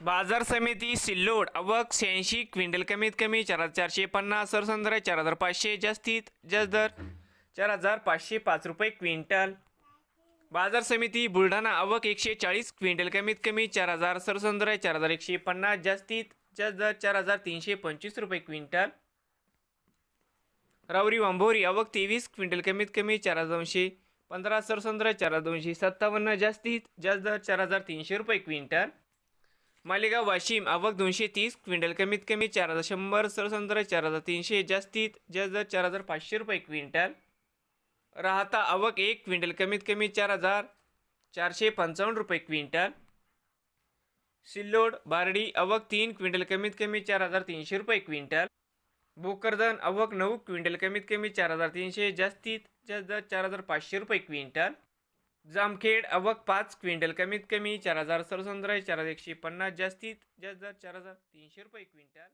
बाजार समिती सिल्लोड अवक शहाऐंशी क्विंटल कमीत कमी चार हजार चारशे पन्नास सरसंद्र चार हजार पाचशे जास्तीत जास्त दर चार हजार पाचशे पाच रुपये क्विंटल. बाजार समिती बुलढाणा अवक एकशे चाळीस क्विंटल कमीत कमी चार हजार सरसंद्र चार हजार एकशे पन्नास जास्तीत जास्त दर चार हजार तीनशे पंचवीस रुपये क्विंटल. रावरी वांभोरी अवक तेवीस क्विंटल कमीत कमी चार हजार दोनशे पंधरा सरसंद्र चार हजार दोनशे सत्तावन्न जास्तीत जास्त दर चार हजार तीनशे रुपये क्विंटल. मालेगाव वाशिम आवक दोनशे तीस क्विंटल कमीत कमी चार हजार शंभर सरसंत्र चार हजार तीनशे जास्तीत जास्त दर चार हजार पाचशे रुपये क्विंटल. राहता आवक एक क्विंटल कमीत कमी चार हजार चारशे पंचावन्न रुपये क्विंटल. सिल्लोड बारडी आवक तीन क्विंटल कमीत कमी चार हजार तीनशे रुपये क्विंटल. भोकरदन आवक नऊ क्विंटल कमीत कमी चार हजार तीनशे जास्तीत जास्त दर चार हजार पाचशे रुपये क्विंटल. जामखेड अवक पाच क्विंटल कमीत कमी चार हजार सरसंद्र चार हजार एकशे पन्नास जास्तीत जास्त दर चार हजार तीनशे रुपये क्विंटल.